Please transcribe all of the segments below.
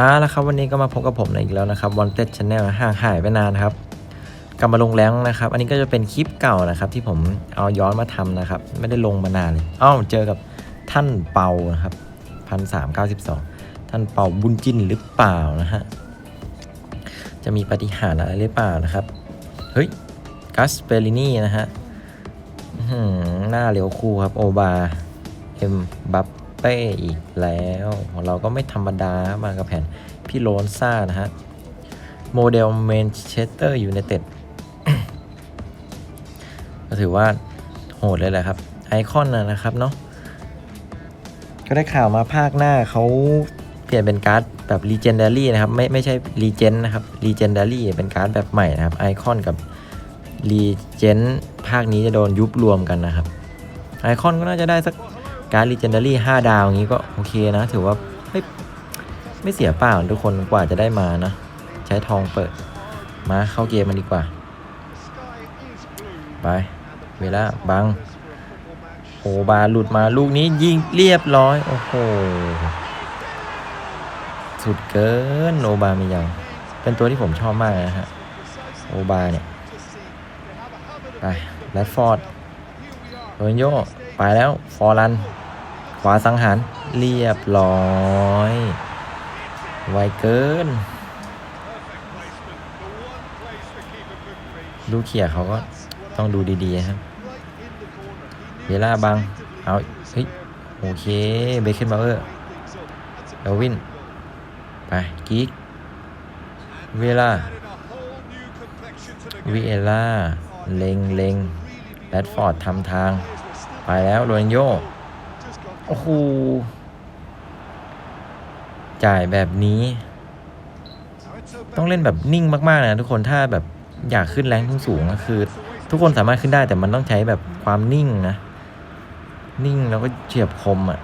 อ่าแล้วครับวันนี้ก็มาพบกับผมอีกแล้วนะครับ Wanted Channel ห่างหายไปนานครับ กลับมาลงแล้วนะครับ อันนี้ก็จะเป็นคลิปเก่านะครับ ที่ผมเอาย้อนมาทำนะครับ ไม่ได้ลงมานานเลยอ้าวเจอกับท่านเปานะครับพันสามเก้าสิบสองท่านเปาบุญจินหรือเปล่านะฮะจะมีปฏิหารอะไรหรือเปล่านะครับ เฮ้ยกัสเปรินี่นะฮะหือหน้าเหลียวคู่ครับโอบา เอ็มบัปเป้อีกแล้วของเราก็ไม่ธรรมดามากับแผนพี่โลนซ่านะฮะ โมเดลเมนเชสเตอร์ยูไนเต็ดก็ถือว่าโหดเลยแหละครับ ไอคอนนะครับเนาะก็ได้ข่าวมาภาคหน้าเขาเปลี่ยนเป็นการ์ดแบบ Legendary นะครับ ไม่ไม่ใช่ Legend นะครับ Legendary เป็นการ์ดแบบใหม่นะครับไอคอนกับ Legend ภาคนี้จะโดนยุบรวมกันนะครับไอคอนก็น่าจะได้สัก การ์ด Legendary 5ดาวอย่างนี้ก็โอเคนะ ถือว่าไม่ไม่เสียเปล่าทุกคนกว่าจะได้มานะ ใช้ทองเปิด มาเข้าเกมมันดีกว่า ไป เวลาบังโอบาหลุดมาลูกนี้ยิงเรียบร้อย โอ้โห สุดเกินโอบามียัง เป็นตัวที่ผมชอบมากนะฮะ โอบาเนี่ย ไปแรดฟอร์ดโรนโย ไปแล้ว ฟอร์ลัน ขวาสังหารเรียบร้อย ไวเกิน ดูเขี่ยเขาก็ต้องดูดีๆครับเวลาบัง เอาเฮ้ยโอเค เบคเคนบาเออร์เอลวิน ไปกิ๊กเวลาวิเอล่า เลงเลงแรดฟอร์ดทำทาง ไปแล้วโรนโย โอ้โห จ่ายแบบนี้ ต้องเล่นแบบนิ่งมากๆนะทุกคนถ้าแบบอยากขึ้นแรงสูงก็คือ ทุกคนสามารถขึ้นได้แต่มันต้องใช้แบบความนิ่งนะ นิ่งแล้วก็เฉียบคมอะ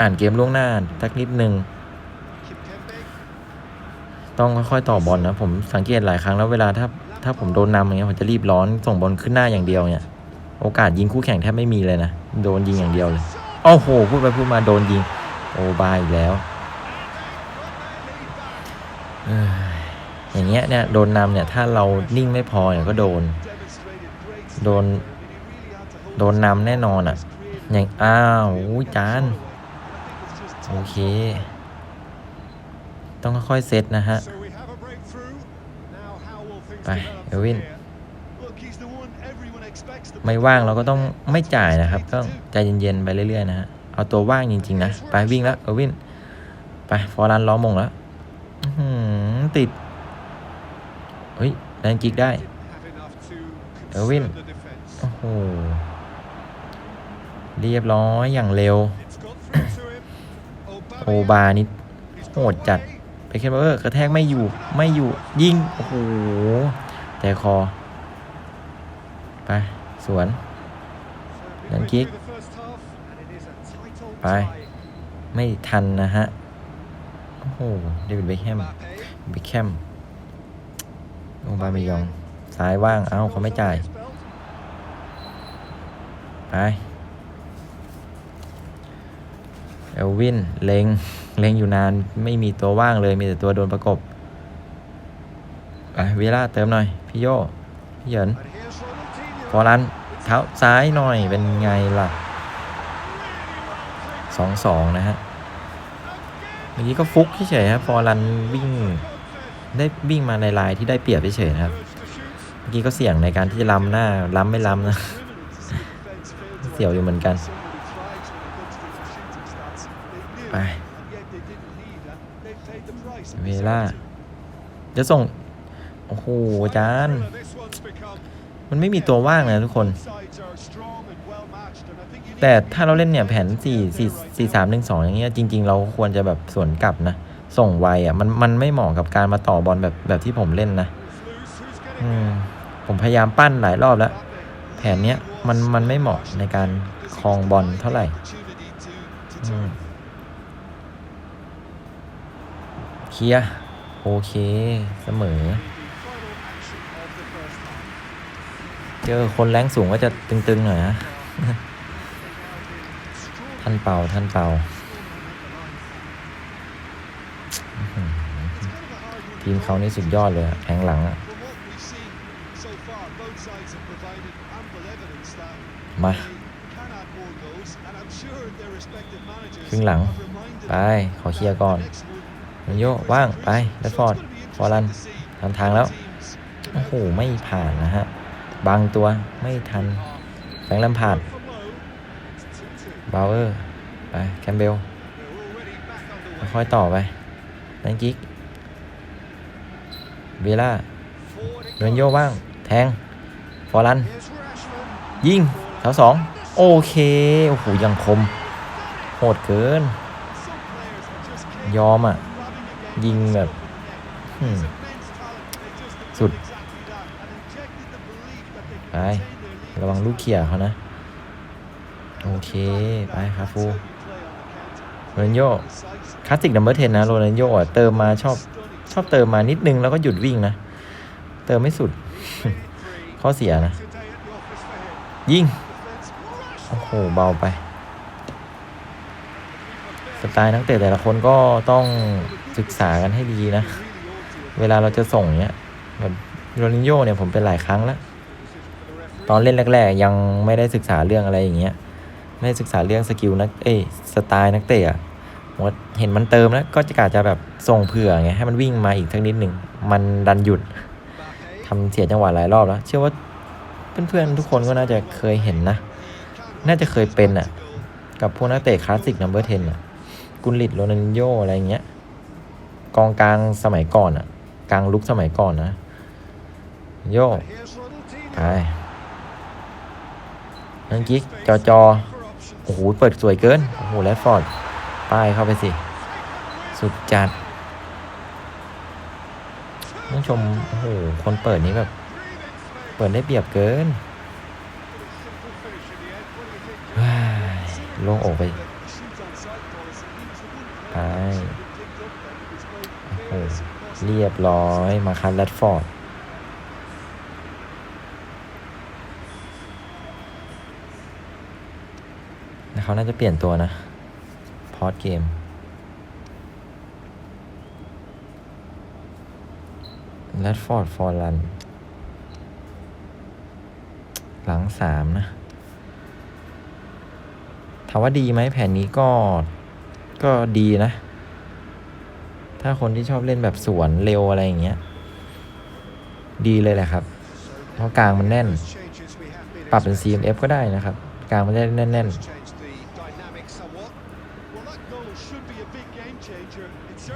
อ่านเกมล่วงหน้าสักนิดนึง ต้องค่อยๆต่อบอลนะ ผมสังเกตหลายครั้งแล้วเวลาถ้าถ้าผมโดนนำอย่างเงี้ยผมจะรีบร้อนส่งบอลขึ้นหน้าอย่างเดียวเนี่ย โอกาสยิงคู่แข่งแทบไม่มีเลยนะ โดนยิงอย่างเดียวเลย โอ้โหพูดไปพูดมาโดนยิง โอบายอีกแล้วอย่างเงี้ยเนี่ยโดนนำเนี่ยถ้าเรานิ่งไม่พอเนี่ยก็โดน โดน โดนนำแน่นอนอะ อย่างอ้าวจานโอเค ต้องค่อยๆเซตนะฮะ ไปเอวิน ไม่ว่างเราก็ต้องไม่จ่ายนะครับต้องใจเย็นๆไปเรื่อยๆนะฮะเอาตัวว่างจริงๆนะ ไปวิ่งแล้วเอลวินไปฟอร์รันล้อมงแล้วติด เฮ้ยแรงจิกได้ เอลวินโอ้โห เรียบร้อยอย่างเร็ว โอบานี่โหดจัดไปเคนเบอร์กระแทกไม่อยู่ไม่อยู่ ยิง โอ้โหแต่คอ ไป สวนนันกิก ไป ไม่ทันนะฮะ โอ้โหเดวิดเบคแฮมเบคแฮมโอบาเมยองซ้ายว่าง เอ้าเขาไม่จ่าย ไป เอลวิน เลงเลงอยู่นานไม่มีตัวว่างเลย มีแต่ตัวโดนประกบ ไปเวลาเติมหน่อย พี่โยพี่เหยิน ฟอรันเท้าซ้ายหน่อยเป็นไงล่ะสองสองนะฮะเมื่อกี้ก็ฟุกเฉยครับฟอรันวิ่งได้วิ่งมาในลายที่ได้เปรียบเฉยนะครับ เมื่อกี้ก็เสี่ยงในการที่จะล้ำหน้าล้ำไม่ล้ำนะเสี่ยวอยู่เหมือนกัน ไปเวล่าจะส่ง โอ้โหจารย์ มันไม่มีตัวว่างนะทุกคน แต่ถ้าเราเล่นเนี่ยแผน 4 4 4 3 1 2 อย่างเงี้ยจริง ๆ เราควรจะแบบสวนกลับนะ ส่งไวอะมันมันไม่เหมาะกับการมาต่อบอลแบบแบบที่ผมเล่นนะมผมพยายามปั้นหลายรอบแล้ว แผนเนี้ยมันมันไม่เหมาะในการครองบอลเท่าไหร่เคลียร์โอเค เสมอ เจอคนแรงสูงก็จะตึงๆหน่อยฮะท่านเป่าท่านเป่า ทีมเขานี่สุดยอดเลยแอ่งหลังมาครึ่งหลัง ไป ขอเคลียร์ก่อนมันโยว่าง ไปแล้วฟอร์ด ฟอรันทำทางแล้ว โอ้โห ไม่ผ่านนะฮะ บางตัวไม่ทัน แฟงลำผ่านบาวเออร์ ไป แคมเบล ค่อยต่อไปนังกิกเวล่าโดนโยบ้าง แทง ฟอรัน ยิงแถวสองโอเค โอ้โห ยังคม โหดเกิน ยอมอะ ยิงแบบ สุด ไประวังลูกเขี่ยเขานะ โอเค ไปคาฟูโรนัลโยคลาสสิกนัมเบอร์เทนนะโรนัลโยอะเติมมาชอบชอบเติมมานิดนึงแล้วก็หยุดวิ่งนะ เติมไม่สุด ข้อเสียนะ ยิง โอ้โห เบาไป สไตล์นักเตะแต่ละคนก็ต้องศึกษากันให้ดีนะ เวลาเราจะส่งเนี้ยแบบโรนัลโยเนี่ยผมเป็นหลายครั้งแล้ว อนเล่นแรก ๆ ยังไม่ได้ศึกษาเรื่องอะไรอย่างเงี้ยไม่ได้ศึกษาเรื่องสกิลนักเอ้สไตล์นักเตะผมเห็นมันเติมแล้วก็จะกาจะแบบส่งเผื่อไงให้มันวิ่งมาอีกทักนิดหนึ่งมันดันหยุดทำเสียจังหวะหลายรอบแล้ว เชื่อว่าเพื่อนๆทุกคนก็น่าจะเคยเห็นนะ น่าจะเคยเป็นอะ กับพวกนักเตะคลาสสิกนัมเบอร์เทนอะกุลิตโรนัลโยอะไรอย่างเงี้ยกองกลางสมัยก่อนอะ กลางลุกสมัยก่อนนะ โยไป เมื่อกี้จอจอโอ้โหเปิดสวยเกิน โอ้โหแรดฟอร์ดป้ายเข้าไปสิ สุดจัดต้องชม โอ้โห คนเปิดนี้แบบ เปิดได้เปรียบเกินโล่งอกไปไปเรียบร้อยมาคันแรดฟอร์ด แล้ว เขาน่าจะเปลี่ยนตัวนะ พอดเกม แรดฟอร์ดฟอร์ลัน หลังสามนะ ถามว่าดีไหมแผนนี้ก็ ก็ดีนะ ถ้าคนที่ชอบเล่นแบบสวนเร็วอะไรอย่างเงี้ย ดีเลยแหละครับ เพราะกลางมันแน่น ปรับเป็น CMF ก็ได้นะครับ กลางมันจะได้แน่น Change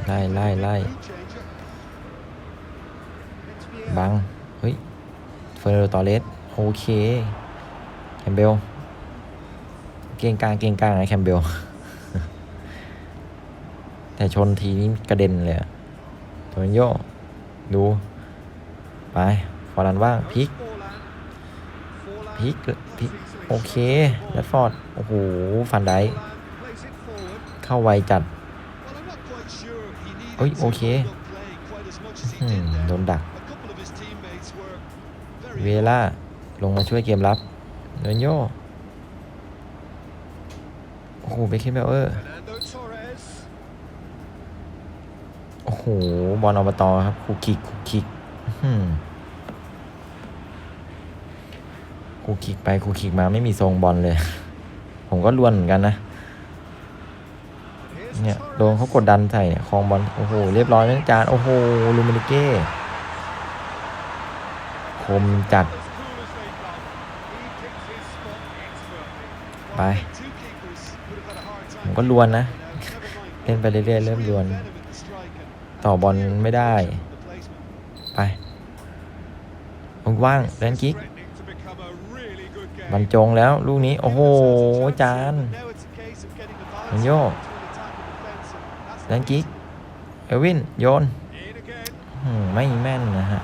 It's certainly Lai, a lai, big lai. mood changer. It's ๆ Vieira. บัง เฮ้ย เฟอร์เรตอเรสโอเค แคมเบล เก่งกลาง เก่งกลางนะแคมเบล แต่ชนทีนี้กระเด็นเลยอะโตนโย ดู ไป ฟอร์ลันว่างพิกพิกพิก โอเคแรดฟอร์ด โอ้โห ฟันได Forlan plays it forward. เข้าไวจัด as much as he อืม did โด there. นดัก A couple of his teammates were very เวล่า ลงมาช่วยเกมรับโดนโยโอ้โหเบคเคนเบลเออร์ Fernando Torres. โอ้โห บอลอบตครับคูคิกคูคิกอื้อหือคูคิกไปคูคิกมาไม่มีทรงบอลเลย ผมก็ลวนเหมือนกันนะ Here's เนี่ยโดนเขากดดันใส่เนี่ยคองบอลโอ้โหเรียบร้อยนะจานโอ้โหลูมินิเก้คมจัด ไป ผมก็ลวนนะ เล่นไปเรื่อยๆเริ่มลวน ต่อบอลไม่ได้ ไปว่างเล่นกิ๊กบรรจงแล้ว ลูกนี้ โอ้โห จานมันโยก แลนกิกเอลวิน โยนหืมไม่แม่นนะฮะ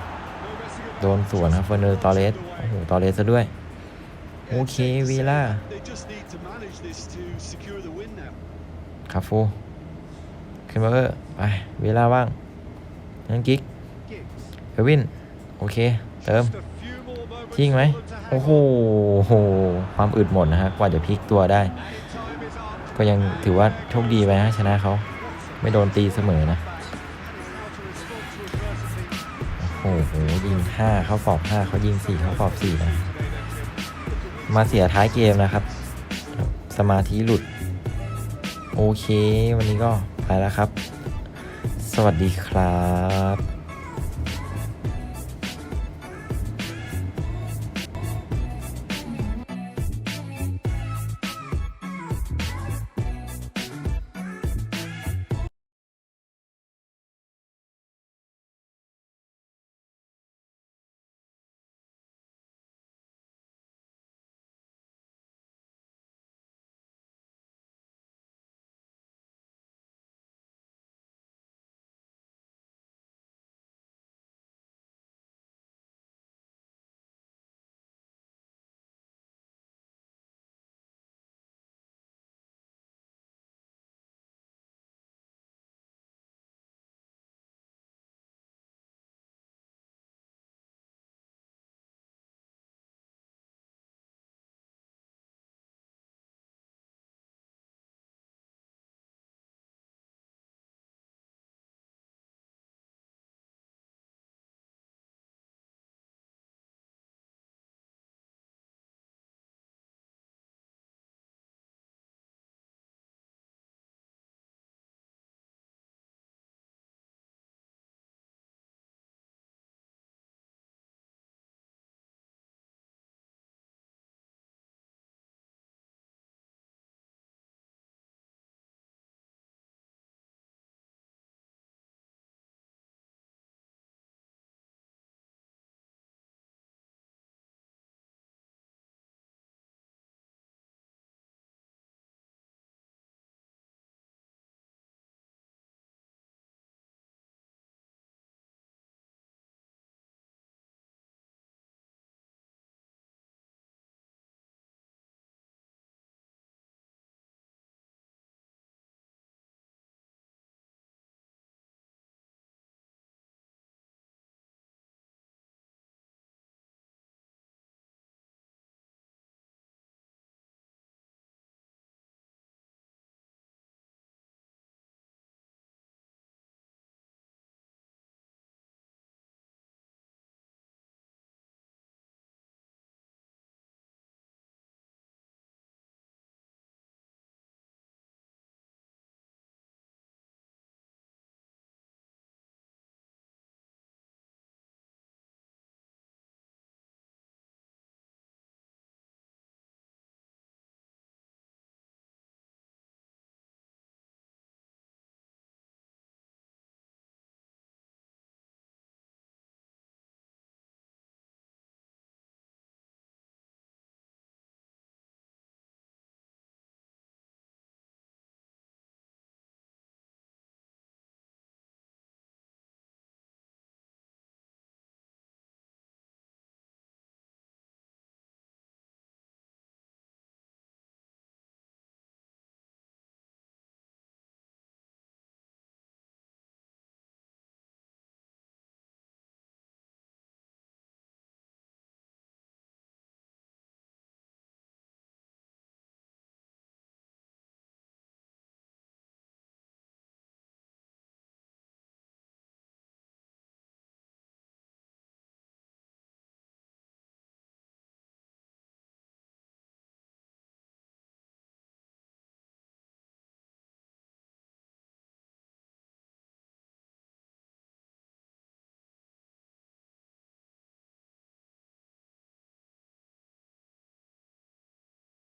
โดนสวนครับเฟอร์เนอร์ตอเรสโอ้โห ตอเรสซะด้วย โอเควีล่า They just need to manage this to secure the win now. คาฟูขึ้นมาเออไปวีล่าว่างแลนกิกเอลวิน โอเค เติม ทิ้งไหม โอ้โหความอึดหมดนะฮะ กว่าจะพลิกตัวได้ ก็ยังถือว่าโชคดีไปนะชนะเขา ไม่โดนตีเสมอนะ โอ้โห ยิงห้าเขาฟอบห้าเขายิงสี่เขาฟอบสี่นะ มาเสียท้ายเกมนะครับ สมาธิหลุด โอเค วันนี้ก็ไปแล้วครับ สวัสดีครับ